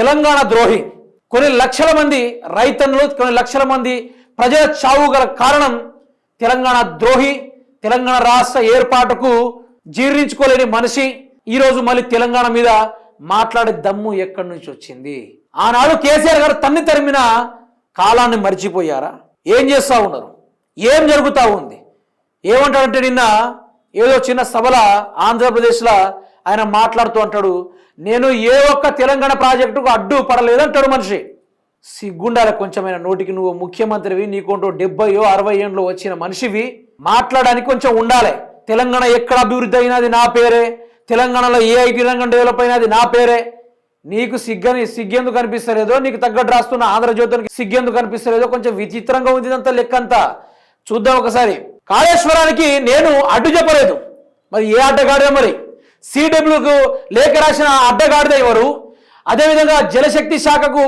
తెలంగాణ ద్రోహి. కొన్ని లక్షల మంది రైతన్నులు కొన్ని లక్షల మంది ప్రజల చావు గల కారణం తెలంగాణ ద్రోహి తెలంగాణ రాష్ట్ర ఏర్పాటుకు జీర్ణించుకోలేని మనిషి ఈరోజు మళ్ళీ తెలంగాణ మీద మాట్లాడే దమ్ము ఎక్కడి నుంచి వచ్చింది? ఆనాడు కేసీఆర్ గారు తన్ని తరిమిన కాలాన్ని మర్చిపోయారా? ఏం చేస్తూ ఉన్నారు? ఏం జరుగుతూ ఉంది? ఏమంటాడంటే నిన్న ఏదో చిన్న సభల ఆంధ్రప్రదేశ్లో ఆయన మాట్లాడుతూ అంటాడు నేను ఏ ఒక్క తెలంగాణ ప్రాజెక్టుకు అడ్డు పడలేదు అంటాడు మనిషి సిగ్గుండాలి కొంచెమైన నోటికి నువ్వు ముఖ్యమంత్రివి నీకుంటూ డెబ్బయో అరవై ఏండ్లో వచ్చిన మనిషివి. మాట్లాడడానికి కొంచెం ఉండాలి. తెలంగాణ ఎక్కడ అభివృద్ధి అయినది నా పేరే. తెలంగాణలో ఏ ఐటీ రంగం డెవలప్ అయినది నా పేరే. నీకు సిగ్గని సిగ్గెందుకు కనిపిస్తలేదో నీకు తగ్గట్టు రాస్తున్న ఆంధ్రజ్యోతికి సిగ్గెందుకు కనిపిస్తలేదో కొంచెం విచిత్రంగా ఉంది ఇదంతా లెక్కంతా. చూద్దాం ఒకసారి. కాళేశ్వరానికి నేను అడ్డు చెప్పలేదు. మరి ఏ ఆటగాడే మరి? సిడబ్ల్యూకు లేఖ రాసిన అడ్డగాడిద ఎవరు? అదేవిధంగా జలశక్తి శాఖకు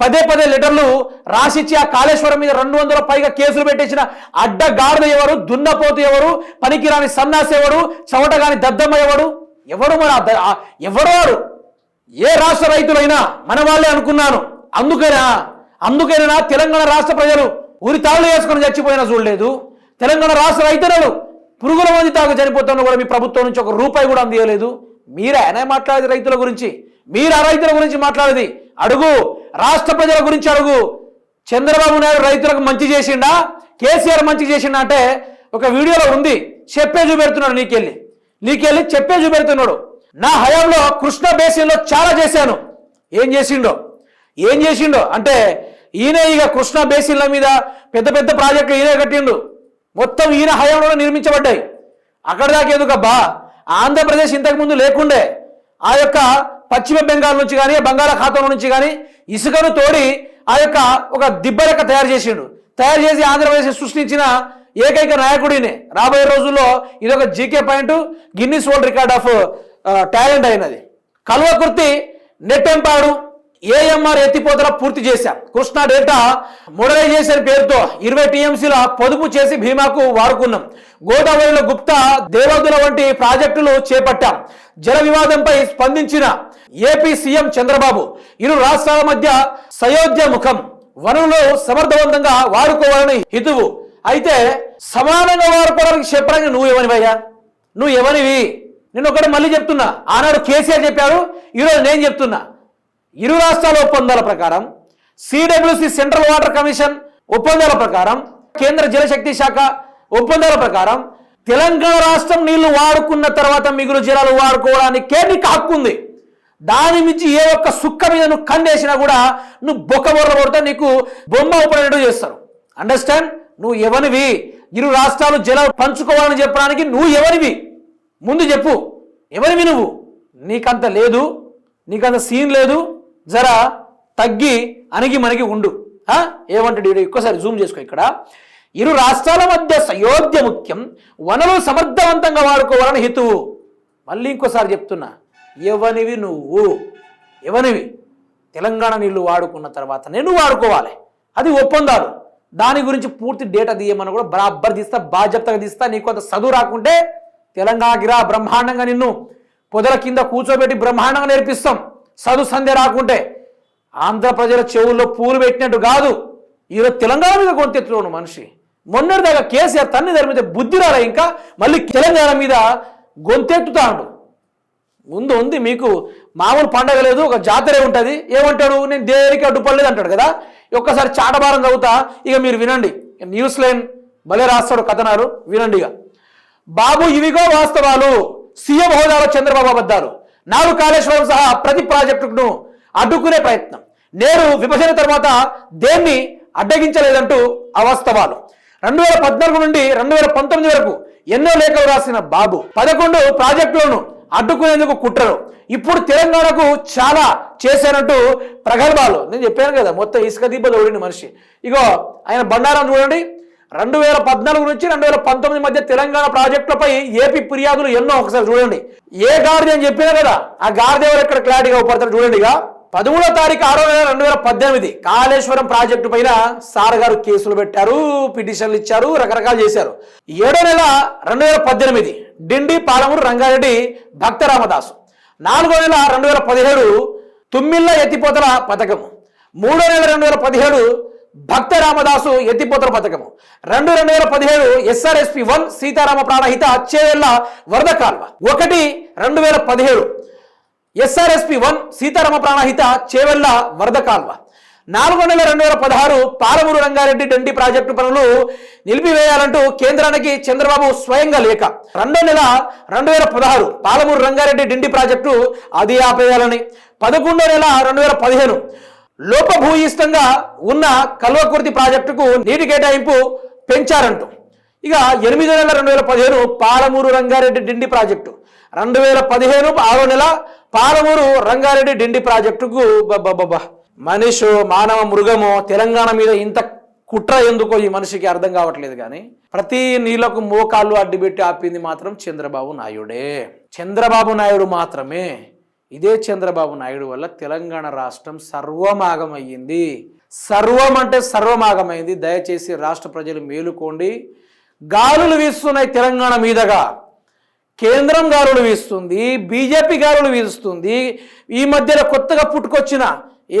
పదే పదే లెటర్లు రాసిచ్చి ఆ కాళేశ్వరం మీద రెండు వందల పైగా కేసులు పెట్టేసిన అడ్డగాడిద ఎవరు? దున్నపోతు ఎవరు? పనికిరాని సన్నాసి ఎవరు? చవటగాని దద్దమ్మ ఎవడు ఎవరు మన ఎవరు ఏ రాష్ట్ర రైతులైనా మన వాళ్ళే అనుకున్నాను. అందుకైనా? అందుకైనా తెలంగాణ రాష్ట్ర ప్రజలు? ఉరి తాళ్ళు వేసుకొని చచ్చిపోయినా చూడలేదు. తెలంగాణ రాష్ట్ర రైతులు పురుగుల మంది తాగు చనిపోతున్నా కూడా మీ ప్రభుత్వం నుంచి ఒక రూపాయి కూడా అందియలేదు. మీరు ఆయన మాట్లాడేది రైతుల గురించి. మీరు ఆ రైతుల గురించి మాట్లాడేది. అడుగు. రాష్ట్ర ప్రజల గురించి అడుగు. చంద్రబాబు నాయుడు రైతులకు మంచి చేసిండా? కేసీఆర్ మంచి చేసిండా అంటే ఒక వీడియోలో ఉంది. చెప్పే చూపెడుతున్నాడు నీకెళ్ళి. నీకెళ్ళి చెప్పే చూపెడుతున్నాడు. నా హయాంలో కృష్ణ బేసిన్లో చాలా చేశాను. ఏం చేసిండో? ఏం చేసిండో? అంటే ఈయన ఇక కృష్ణ బేసిన్ల మీద పెద్ద పెద్ద ప్రాజెక్టులు ఈయనే కట్టిండు. మొత్తం ఈయన హయాంలో నిర్మించబడ్డాయి. అక్కడ దాకా ఎందుకబ్బా ఆంధ్రప్రదేశ్ ఇంతకుముందు లేకుండే ఆ యొక్క పశ్చిమ బెంగాల్ నుంచి కానీ బంగాళాఖాతం నుంచి కానీ ఇసుకను తోడి ఆ యొక్క ఒక దిబ్బలెక్క తయారు చేసిండు. తయారు చేసి ఆంధ్రప్రదేశ్ సృష్టించిన ఏకైక నాయకుడిని. రాబోయే రోజుల్లో ఇది ఒక GK point Guinness world record of talent అయినది. కల్వకుర్తి నెట్టెంపాడు. ఏఎంఆర్ ఎత్తిపోతల పూర్తి చేశాం. కృష్ణా డేటా మోడలైజేషన్ పేరుతో ఇరవై టీఎంసీల పొదుపు చేసి భీమాకు వాడుకున్నాం. గోదావరిలో గుప్తా దేవదుల వంటి ప్రాజెక్టులు చేపట్టాం. జల వివాదంపై స్పందించిన ఏపీ సీఎం చంద్రబాబు ఇరు రాష్ట్రాల మధ్య సయోధ్య ముఖం వనరులు సమర్థవంతంగా వాడుకోవాలని హితువు. అయితే సమానంగా వాడుకోవడానికి చెప్పడానికి నువ్వు ఎవనివయ్యా నువ్వు ఎవనివి నేను ఒకటి మళ్ళీ చెప్తున్నా. ఆనాడు కేసీఆర్ చెప్పాడు ఈరోజు నేను చెప్తున్నా. ఇరు రాష్ట్రాల ఒప్పందాల ప్రకారం సిడబ్ల్యూసి సెంట్రల్ వాటర్ కమిషన్ ఒప్పందాల ప్రకారం కేంద్ర జలశక్తి శాఖ ఒప్పందాల ప్రకారం తెలంగాణ రాష్ట్రం నీళ్ళు వాడుకున్న తర్వాత మిగులు జలాలు వాడుకోవడానికి నీకు హక్కు ఉంది. దాని మించి ఏ ఒక్క సుక్క మీద నువ్వు కండేసినా కూడా నువ్వు బొక్క బొర్ర కొడితే నీకు బొమ్మ ఉపడినట్టు చేస్తారు. అండర్స్టాండ్ నువ్వు ఎవనివి? ఇరు రాష్ట్రాలు జలాలు పంచుకోవాలని చెప్పడానికి నువ్వు ఎవరివి ముందు చెప్పు. ఎవరివి నువ్వు? నీకంత లేదు. నీకంత సీన్ లేదు. జరా తగ్గి అణిగి మనకి ఉండు. ఆ? ఏమంటాడు ఈడు ఎక్కువసారి జూమ్ చేసుకో ఇక్కడ. ఇరు రాష్ట్రాల మధ్య సయోధ్య ముఖ్యం వనరులు సమర్థవంతంగా వాడుకోవాలని హితువు. మళ్ళీ ఇంకోసారి చెప్తున్నా ఎవనివి నువ్వు? ఎవనివి? తెలంగాణ నీళ్ళు వాడుకున్న తర్వాత నేను వాడుకోవాలి. అది ఒప్పందాలు దాని గురించి పూర్తి డేటా తీయమని కూడా బరాబర్ తీస్తా బాధ్యతగా తీస్తా నీకు కొంత చదువు రాకుంటే తెలంగాణకి రా బ్రహ్మాండంగా నిన్ను పొదల కింద కూర్చోబెట్టి బ్రహ్మాండంగా నేర్పిస్తాం. సంధ్య రాకుంటే ఆంధ్ర ప్రజల చెవుల్లో పూలు పెట్టినట్టు కాదు. ఈరోజు తెలంగాణ మీద గొంతెత్తులోను మనిషి. మొన్నటిదాకా కేసీఆర్ తన్ని ధర్మితే బుద్ధి రాలే ఇంకా మళ్ళీ తెలంగాణ మీద గొంతెత్తుతాడు. ముందు ఉంది మీకు మామూలు పండగ లేదు ఒక జాతరే ఉంటుంది. ఏమంటాడు? నేను దేనికి అడ్డుపడలేదు అంటాడు కదా. ఒక్కసారి చాటభారం చదువుతా ఇక మీరు వినండి. న్యూస్ లైన్ భలే రాస్తాడు కథనాలు వినండి ఇక. బాబు ఇవిగో వాస్తవాలు. సీఎం హోదాలో చంద్రబాబు అబద్ధాలు. నాలుగు కాళేశ్వరం సహా ప్రతి ప్రాజెక్టును అడ్డుకునే ప్రయత్నం. నేరు విభజన తర్వాత దేన్ని అడ్డగించలేదంటూ అవాస్తవాలు. రెండు వేల పద్నాలుగు నుండి రెండు వేల పంతొమ్మిది వరకు ఎన్నో లేఖలు రాసిన బాబు పదకొండు ప్రాజెక్టులను అడ్డుకునేందుకు కుట్రరు ఇప్పుడు తెలంగాణకు చాలా చేశానంటూ ప్రగల్భాలు. నేను చెప్పాను కదా మొత్తం ఇసుక దీపలు ఓడిన మనిషి. ఇగో ఆయన బండారం చూడండి. రెండు వేల పద్నాలుగు నుంచి రెండు వేల పంతొమ్మిది మధ్య తెలంగాణ ప్రాజెక్టులపై ఏపీ ఫిర్యాదులు ఎన్నో ఒకసారి చూడండి. ఏ గాడిది అని చెప్పినా కదా ఆ గాడిద ఎవరు ఎక్కడ క్లారిటీగా పడతారు చూడండి ఇక. పదమూడో తారీఖు ఆరో నెల రెండు వేల పద్దెనిమిది కాళేశ్వరం ప్రాజెక్టు పైన సార్ గారు కేసులు పెట్టారు పిటిషన్లు ఇచ్చారు రకరకాలు చేశారు. ఏడో నెల రెండు వేల పద్దెనిమిది డిండి పాలమూరు రంగారెడ్డి భక్త రామదాసు. నాలుగో నెల రెండు వేల పదిహేడు తుమ్మిళ్ళ ఎత్తిపోతల పథకం. మూడో నెల రెండు వేల పదిహేడు భక్త రామదాసు ఎత్తిపోతల పథకము. రెండు రెండు వేల పదిహేడు ఎస్ఆర్ఎస్పి వన్ సీతారామ ప్రాణహిత చేవెళ్ళ వరద కాల్వ. ఒకటి రెండు వేల పదిహేడు ఎస్ఆర్ఎస్పి వన్ సీతారామ ప్రాణహిత చేవెళ్ళ వరద కాల్వ. నాలుగు నెల రెండు వేల పదహారు పాలమూరు రంగారెడ్డి డండి ప్రాజెక్టు పనులు నిలిపివేయాలంటూ కేంద్రానికి చంద్రబాబు స్వయంగా లేఖ. రెండో నెల రెండు వేల పదహారు పాలమూరు రంగారెడ్డి డిండి ప్రాజెక్టు అది ఆపేయాలని. పదకొండో నెల రెండు వేల పదిహేను లోపభూయిష్టంగా ఉన్న కల్వకుర్తి ప్రాజెక్టుకు నీటి కేటాయింపు పెంచారంటూ. ఇక ఎనిమిదో నెల రెండు వేల పదిహేను పాలమూరు రంగారెడ్డి డిండి ప్రాజెక్టు. రెండు వేల పదిహేను ఆరో నెల పాలమూరు రంగారెడ్డి డిండి ప్రాజెక్టుకు బబ్బబ్బబ్బా మనిషి మానవ మృగము తెలంగాణ మీద ఇంత కుట్ర ఎందుకో ఈ మనిషికి అర్థం కావట్లేదు కానీ ప్రతి నీళ్ళకు మోకాళ్ళు అడ్డుపెట్టి ఆపింది మాత్రం చంద్రబాబు నాయుడే. చంద్రబాబు నాయుడు మాత్రమే. ఇదే చంద్రబాబు నాయుడు వల్ల తెలంగాణ రాష్ట్రం సర్వమాగమయ్యింది. సర్వం అంటే సర్వమాగమైంది దయచేసి రాష్ట్ర ప్రజలు మేలుకోండి. గాలులు వీస్తున్నాయి తెలంగాణ మీదగా. కేంద్రం గాలులు వీస్తుంది. బీజేపీ గాలులు వీస్తుంది. ఈ మధ్యలో కొత్తగా పుట్టుకొచ్చిన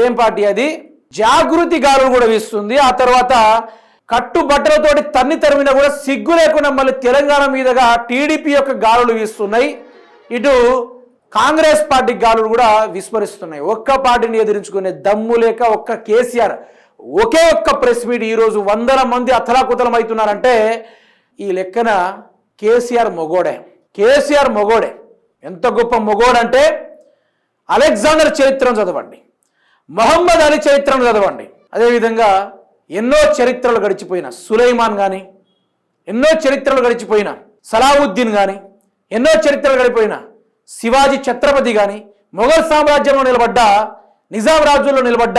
ఏం పార్టీ అది? జాగృతి గాలులు కూడా వీస్తుంది. ఆ తర్వాత కట్టుబట్టలతోటి తన్ని తరిమినా కూడా సిగ్గు లేకుండా మళ్ళీ తెలంగాణ మీదగా టీడీపీ యొక్క గాలులు వీస్తున్నాయి. ఇటు కాంగ్రెస్ పార్టీ గాలులు కూడా విస్మరిస్తున్నాయి. ఒక్క పార్టీని ఎదిరించుకునే దమ్ము లేక ఒక్క కేసీఆర్ ఒకే ఒక్క ప్రెస్ మీట్ ఈరోజు వందల మంది అతలాకుతలం అవుతున్నారంటే ఈ లెక్కన కేసీఆర్ మొగోడే. కేసీఆర్ మొగోడే. ఎంత గొప్ప మొగోడంటే అలెగ్జాండర్ చరిత్రను చదవండి. మొహమ్మద్ అలీ చరిత్రను చదవండి. అదేవిధంగా ఎన్నో చరిత్రలు గడిచిపోయిన సులైమాన్ కానీ ఎన్నో చరిత్రలు గడిచిపోయిన సలావుద్దీన్ కానీ ఎన్నో చరిత్రలు గడిపోయిన శివాజీ ఛత్రపతి కానీ మొఘల్ సామ్రాజ్యంలో నిలబడ్డ నిజాం రాజ్యంలో నిలబడ్డ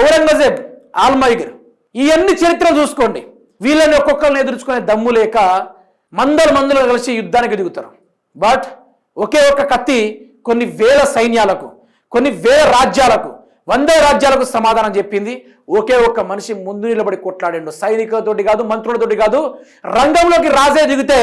ఔరంగజేబ్ ఆల్మైగర్. ఇవన్నీ చరిత్ర చూసుకోండి. వీళ్ళని ఒక్కొక్కరిని ఎదుర్చుకునే దమ్ము లేక మందలు మందులు కలిసి యుద్ధానికి దిగుతారు బట్ ఒకే ఒక్క కత్తి కొన్ని వేల సైన్యాలకు కొన్ని వేల రాజ్యాలకు వంద రాజ్యాలకు సమాధానం చెప్పింది. ఒకే ఒక్క మనిషి ముందు నిలబడి కొట్లాడండు. సైనికులతోటి కాదు మంత్రులతోటి కాదు రంగంలోకి రాజే దిగితే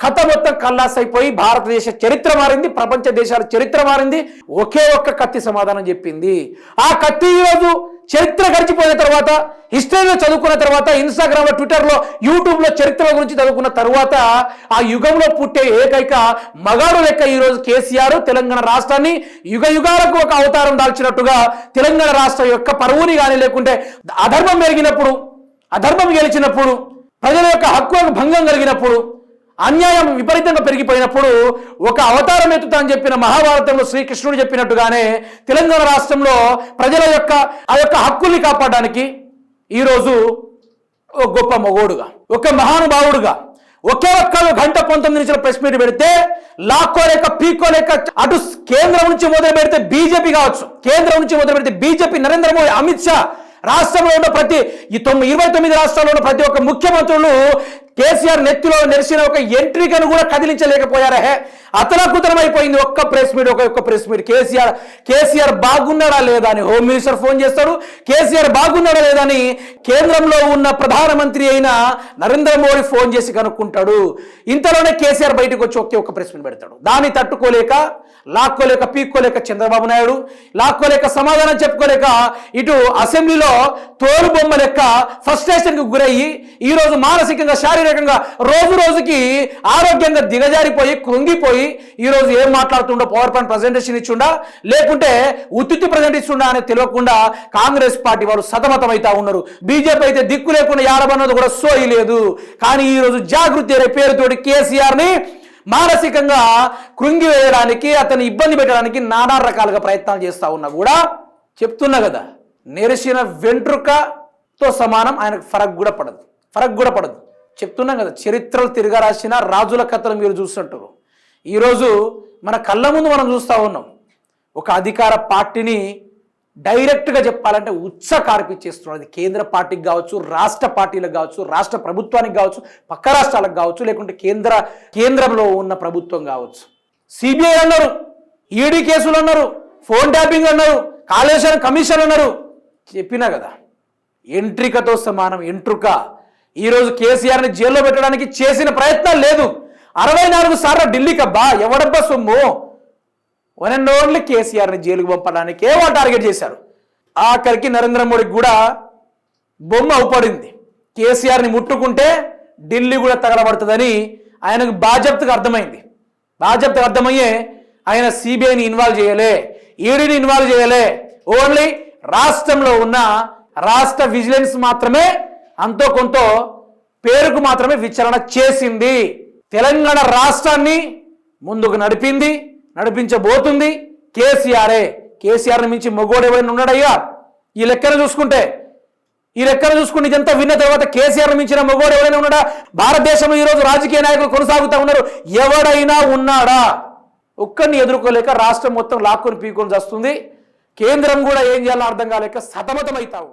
కథ మొత్తం కల్లాస్ అయిపోయి భారతదేశ చరిత్ర మారింది ప్రపంచ దేశాల చరిత్ర మారింది ఒకే ఒక్క కత్తి సమాధానం చెప్పింది. ఆ కత్తి ఈరోజు చరిత్ర గడిచిపోయిన తర్వాత హిస్టరీలో చదువుకున్న తర్వాత ఇన్స్టాగ్రామ్లో ట్విట్టర్లో యూట్యూబ్లో చరిత్ర గురించి చదువుకున్న తర్వాత ఆ యుగంలో పుట్టే ఏకైక మగాడు లెక్క ఈరోజు కేసీఆర్ తెలంగాణ రాష్ట్రాన్ని యుగ యుగాలకు ఒక అవతారం దాల్చినట్టుగా తెలంగాణ రాష్ట్రం యొక్క పరువుని కానీ లేకుంటే అధర్మం పెరిగినప్పుడు అధర్మం గెలిచినప్పుడు ప్రజల యొక్క హక్కులకు భంగం కలిగినప్పుడు అన్యాయం విపరీతంగా పెరిగిపోయినప్పుడు ఒక అవతారం ఎత్తుతా అని చెప్పిన మహాభారతంలో శ్రీకృష్ణుడు చెప్పినట్టుగానే తెలంగాణ రాష్ట్రంలో ప్రజల యొక్క ఆ యొక్క హక్కుల్ని కాపాడడానికి ఈరోజు ఒక గొప్ప మగోడుగా ఒక మహానుభావుడుగా ఒకే ఒక్క గంట పంతొమ్మిది నిమిషాల ప్రెస్ మీట్ పెడితే లాక్కోలేక పీక్కోలేక అటు కేంద్రం నుంచి మొదలు పెడితే బీజేపీ కావచ్చు కేంద్రం నుంచి మొదలు పెడితే బీజేపీ నరేంద్ర మోడీ అమిత్ షా రాష్ట్రంలో ఉన్న ప్రతి ఈ తొమ్మిది ఇరవై తొమ్మిది రాష్ట్రాల్లో ఉన్న ప్రతి ఒక్క ముఖ్యమంత్రులు కేసీఆర్ నెత్తిలో నెరిసిన ఒక ఎంట్రీకను కూడా కదిలించలేకపోయారే. అతలకుతలం అయిపోయింది ఒక్క ప్రెస్ మీట్ ఒక ఒక్క ప్రెస్ మీట్. కేసీఆర్ కేసీఆర్ బాగున్నాడా లేదా అని హోమ్ మినిస్టర్ ఫోన్ చేస్తాడు. కేసీఆర్ బాగున్నాడా లేదా అని కేంద్రంలో ఉన్న ప్రధానమంత్రి అయిన నరేంద్ర మోడీ ఫోన్ చేసి కనుక్కుంటాడు. ఇంతలోనే కేసీఆర్ బయటకు వచ్చి ఒకే ఒక్క ప్రెస్ మీట్ పెడతాడు. దాన్ని తట్టుకోలేక లాక్కోలేక పీక్కోలేక చంద్రబాబు నాయుడు లాక్కోలేక సమాధానం చెప్పుకోలేక ఇటు అసెంబ్లీలో తోలు బొమ్మ లెక్క ఫ్రస్ట్రేషన్కి గురయ్యి ఈ రోజు మానసికంగా శారీరకంగా రోజు రోజుకి ఆరోగ్యంగా దిగజారిపోయి కృంగిపోయి ఈ రోజు ఏం మాట్లాడుతుండో పవర్ పాయింట్ ప్రజెంటేషన్ ఇచ్చుండా? లేకుంటే ఉత్తి ప్రజెంట్ ఇస్తుండా అని తెలియకుండా కాంగ్రెస్ పార్టీ వారు సతమతం అయితే ఉన్నారు. బీజేపీ అయితే దిక్కు లేకుండా యాడబన్నది కూడా సోయి లేదు. కానీ ఈ రోజు జాగృతి అనే పేరుతోటి కేసీఆర్ని మానసికంగా కృంగి వేయడానికి అతన్ని ఇబ్బంది పెట్టడానికి నానా రకాలుగా ప్రయత్నాలు చేస్తా ఉన్నా కూడా చెప్తున్నా కదా నెరిసిన వెంట్రుకతో సమానం ఆయనకు ఫరక్ కూడా పడదు. ఫరక్ కూడా పడదు. చెప్తున్నాం కదా చరిత్రలు తిరగరాసిన రాజుల కథలు మీరు చూస్తుంటారు. ఈరోజు మన కళ్ళ ముందు మనం చూస్తూ ఉన్నాం. ఒక అధికార పార్టీని డైరెక్ట్గా చెప్పాలంటే ఉత్స కార్పిచ్చేస్తున్నది కేంద్ర పార్టీకి కావచ్చు రాష్ట్ర పార్టీలకు కావచ్చు రాష్ట్ర ప్రభుత్వానికి కావచ్చు పక్క రాష్ట్రాలకు కావచ్చు లేకుంటే కేంద్ర కేంద్రంలో ఉన్న ప్రభుత్వం కావచ్చు. సిబిఐ అన్నారు ఈడీ కేసులు అన్నారు ఫోన్ ట్యాపింగ్ అన్నారు కాళేశ్వరం కమిషన్ అన్నారు. చెప్పినా కదా ఎంట్రికతో సమానం ఎంట్రుక. ఈరోజు కేసీఆర్ని జైల్లో పెట్టడానికి చేసిన ప్రయత్నం లేదు. అరవై నాలుగు సార్లు ఢిల్లీకి అబ్బా ఎవడబ్బా సొమ్ము? వన్ అండ్ ఓన్లీ కేసీఆర్ని జైలుకు పంపడానికే వాళ్ళు టార్గెట్ చేశారు? ఆఖరికి నరేంద్ర మోడీకి కూడా బొమ్మ అవుపడింది కేసీఆర్ని ముట్టుకుంటే ఢిల్లీ కూడా తగలబడుతుందని ఆయనకు బాధ్యతగా అర్థమైంది. బాధ్యతగా అర్థమయ్యే ఆయన సిబిఐని ఇన్వాల్వ్ చేయలే ఈడీని ఇన్వాల్వ్ చేయలే. ఓన్లీ రాష్ట్రంలో ఉన్న రాష్ట్ర విజిలెన్స్ మాత్రమే అంతో కొంత పేరుకు మాత్రమే విచారణ చేసింది. తెలంగాణ రాష్ట్రాన్ని ముందుకు నడిపింది నడిపించబోతుంది. కేసీఆరే కేసీఆర్ని మించి మొగోడు ఎవరైనా ఉన్నాడయ్యా? ఈ లెక్కన చూసుకుంటే ఈ లెక్కన చూసుకుంటే ఇదంతా విన్న తర్వాత కేసీఆర్ మించిన మొగోడు ఎవరైనా ఉన్నాడా? భారతదేశంలో ఈరోజు రాజకీయ నాయకులు కొనసాగుతూ ఉన్నారు. ఎవడైనా ఉన్నాడా? ఒక్కరిని ఎదుర్కోలేక రాష్ట్రం మొత్తం లాక్కుని పీకొని వస్తుంది కేంద్రం కూడా ఏం చేయాలో అర్థం కాలేక సతమతమవుతావు